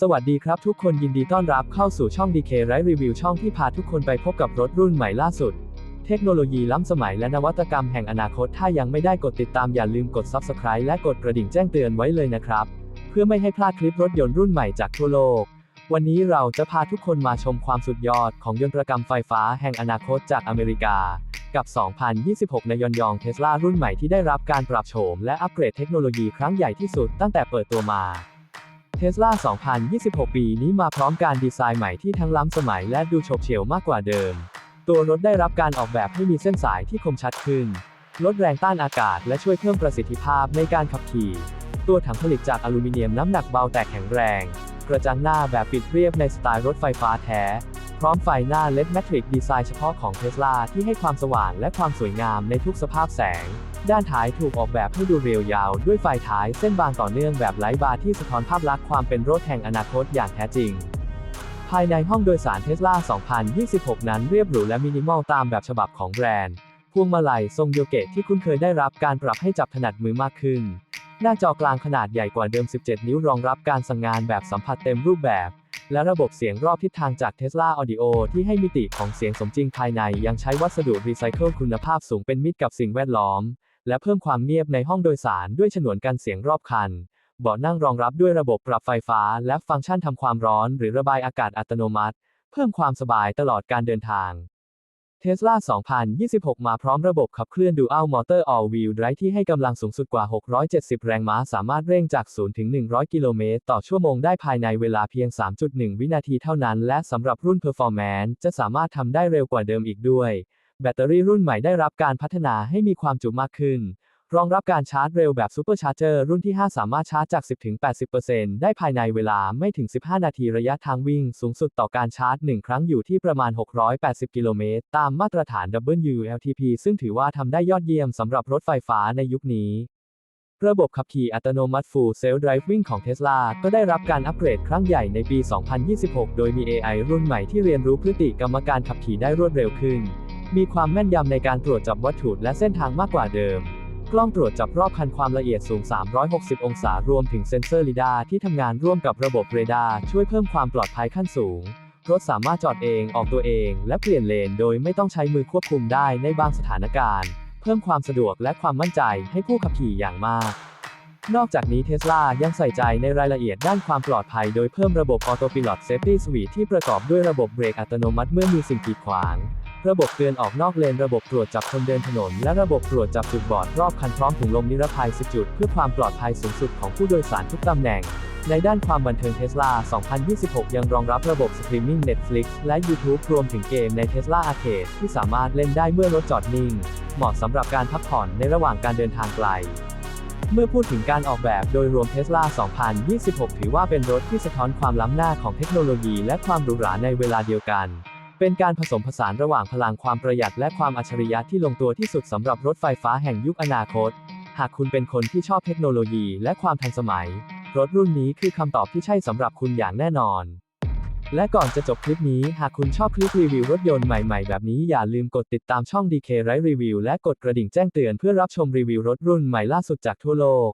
สวัสดีครับทุกคนยินดีต้อนรับเข้าสู่ช่อง DK ไรรีวิวช่องที่พาทุกคนไปพบกับรถรุ่นใหม่ล่าสุด เทคโนโลยีล้ำสมัยและนวัตกรรมแห่งอนาคต ถ้ายังไม่ได้กดติดตามอย่าลืมกด Subscribe และกดกระดิ่งแจ้งเตือนไว้เลยนะครับ เพื่อไม่ให้พลาดคลิปรถยนต์รุ่นใหม่จากทั่วโลก วันนี้เราจะพาทุกคนมาชมความสุดยอดของยนตรกรรมไฟฟ้าแห่งอนาคตจากอเมริกา กับ 2026ในยอนยองเทสลารุ่นใหม่ที่ได้รับการปรับโฉมและอัปเกรดเทคโนโลยีครั้งใหญ่ที่สุดตั้งแต่เปิดตัวมาเทสลา 2026 ปีนี้มาพร้อมการดีไซน์ใหม่ที่ทั้งล้ำสมัยและดูโฉบเฉี่ยวมากกว่าเดิม ตัวรถได้รับการออกแบบให้มีเส้นสายที่คมชัดขึ้น ลดแรงต้านอากาศและช่วยเพิ่มประสิทธิภาพในการขับขี่ ตัวถังผลิตจากอลูมิเนียมน้ำหนักเบาแต่แข็งแรง กระจังหน้าแบบปิดเรียบในสไตล์รถไฟฟ้าแท้ พร้อมไฟหน้า LED Matrix ดีไซน์เฉพาะของเทสลาที่ให้ความสว่างและความสวยงามในทุกสภาพแสง ด้านท้ายถูกออกแบบให้ดูเรียวยาว ด้วยไฟท้ายเส้นบางต่อเนื่องแบบไร้บาร์ที่สะท้อนภาพลักษณ์ความเป็นรถแห่งอนาคตอย่างแท้จริง ภายในห้องโดยสารเทสลา 2026 นั้นเรียบหรูและมินิมอลตามแบบฉบับของแบรนด์ พวงมาลัยทรงโยเกะที่คุ้นเคยได้รับการปรับให้จับถนัดมือมากขึ้น หน้าจอกลางขนาดใหญ่กว่าเดิม 17 นิ้วรองรับการสั่งงานแบบสัมผัสเต็มรูปแบบ และระบบเสียงรอบทิศทางจาก Tesla Audio ที่ให้มิติของเสียงสมจริงภายในยังใช้วัสดุรีไซเคิลคุณภาพสูงเป็นมิตรกับสิ่งแวดล้อม และเพิ่มความเงียบในห้องโดยสารด้วยฉนวนกันเสียงรอบคันเบาะนั่งรองรับด้วยระบบปรับไฟฟ้า และฟังก์ชันทำความร้อน หรือระบายอากาศอัตโนมัติ เพิ่มความสบายตลอดการเดินทาง Tesla 2026 มาพร้อมระบบขับเคลื่อน Dual Motor All Wheel Drive ที่ให้กำลังสูงสุดกว่า 670 แรงม้า สามารถเร่งจาก 0 ถึง 100 กิโลเมตร ต่อชั่วโมงได้ภายในเวลาเพียง 3.1 วินาทีเท่านั้น และสำหรับรุ่น Performance จะสามารถทำได้เร็วกว่าเดิมอีกด้วย แบตเตอรี่รุ่นใหม่ได้รับการพัฒนาให้มีความจุมากขึ้น รองรับการชาร์จเร็วแบบ Supercharger รุ่นที่ 5 สามารถชาร์จจาก 10-80%ได้ภายในเวลาไม่ถึง 15 นาทีระยะทางวิ่ง สูงสุดต่อการชาร์จ 1 ครั้งอยู่ที่ประมาณ 680 กิโลเมตร ตามมาตรฐาน WLTP ซึ่งถือว่าทำได้ยอดเยี่ยมสำหรับรถไฟฟ้าในยุคนี้ ระบบขับขี่อัตโนมัติ Full Self Driving ของ Tesla ก็ได้รับการอัปเกรดครั้งใหญ่ในปี 2026 โดยมี AI รุ่นใหม่ที่เรียนรู้พฤติกรรมการขับขี่ได้รวดเร็วขึ้น มีความแม่นยำในการตรวจจับวัตถุและเส้นทางมากกว่าเดิม กล้องตรวจจับรอบคันความละเอียดสูง 360 องศารวมถึงเซ็นเซอร์ลิดาร์ที่ทำงานร่วมกับระบบเรดาร์ช่วยเพิ่มความปลอดภัยขั้นสูง รถสามารถจอดเองออกตัวเอง และเปลี่ยนเลนโดยไม่ต้องใช้มือควบคุมได้ในบางสถานการณ์ เพิ่มความสะดวกและความมั่นใจให้ผู้ขับขี่อย่างมาก นอกจากนี้เทสลายังใส่ใจในรายละเอียดด้านความปลอดภัย โดยเพิ่มระบบ Autopilot Safety Suite ที่ประกอบด้วยระบบเบรกอัตโนมัติเมื่อมีสิ่งกีดขวาง ระบบเตือนออกนอกเลน ระบบตรวจจับคนเดินถนน และระบบตรวจจับจุดบอดรอบคันพร้อมถุงลมนิรภัย10จุด เพื่อความปลอดภัยสูงสุดของผู้โดยสารทุกตำแหน่ง ในด้านความบันเทิง Tesla 2026 ยังรองรับระบบสตรีมมิ่ง Netflix และ YouTube รวมถึงเกมใน Tesla Arcade ที่สามารถเล่นได้เมื่อรถจอดนิ่ง เหมาะสำหรับการพักผ่อนในระหว่างการเดินทางไกลเมื่อพูดถึงการออกแบบโดยรวม Tesla 2026 ถือว่าเป็นรถที่สะท้อนความล้ำหน้าของเทคโนโลยีและความหรูหราในเวลาเดียวกัน เป็นการผสมผสานระหว่างพลังความประหยัดและความอัจฉริยะที่ลงตัวที่สุดสำหรับรถไฟฟ้าแห่งยุคอนาคต หากคุณเป็นคนที่ชอบเทคโนโลยีและความทันสมัย รถรุ่นนี้คือคำตอบที่ใช่สำหรับคุณอย่างแน่นอน และก่อนจะจบคลิปนี้ หากคุณชอบคลิปรีวิวรถยนต์ใหม่ ๆ แบบนี้อย่าลืมกดติดตามช่อง DK ไรรีวิวและกดกระดิ่งแจ้งเตือนเพื่อรับชมรีวิวรถรุ่นใหม่ล่าสุดจากทั่วโลก